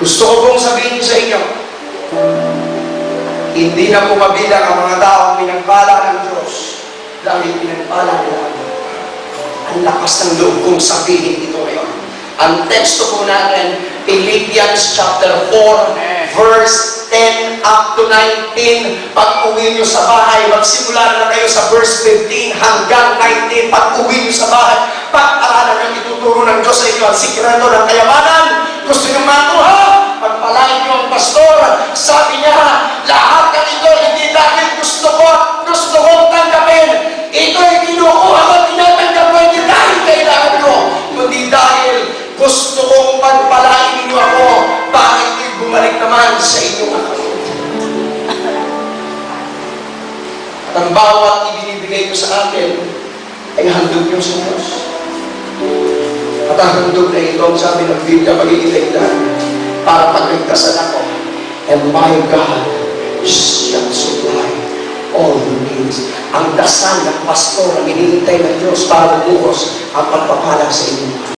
Gusto ko pong sabihin sa inyo, hindi na po mabilang ang mga taong pinagpala ng Diyos dahil pinagpala nila ako. Ang lakas ng loob kong sabihin ito ngayon. Ang teksto po natin, Philippians chapter 4, verse 10 up to 19. Pag uwi nyo sa bahay, magsimula na kayo sa verse 15 hanggang 19. Pag uwi nyo sa bahay, pag-aralan ng ituturo ng Diyos sa inyo ang sikreto ng kayamanan. Pastor. Sabi niya, lahat ng ito hindi dahil gusto ko, gusto kong tanggapin. Ito ay kinukuha ko, tinatanggap ko, hindi dahil kailangan ko, kundi dahil gusto kong pagpalain ninyo ako. Bakit ko'y bumalik naman sa inyong ako? At ang bawat ibinibigay ko sa akin ay handog nyo sa Diyos. At ang handog na ito, sabi ng Biblia, magiging para pagligtasan ako. And my God shall supply all needs. Ang dasal ng pastor ang hinihintay ng Diyos para buhos ang pagpapala sa inyo.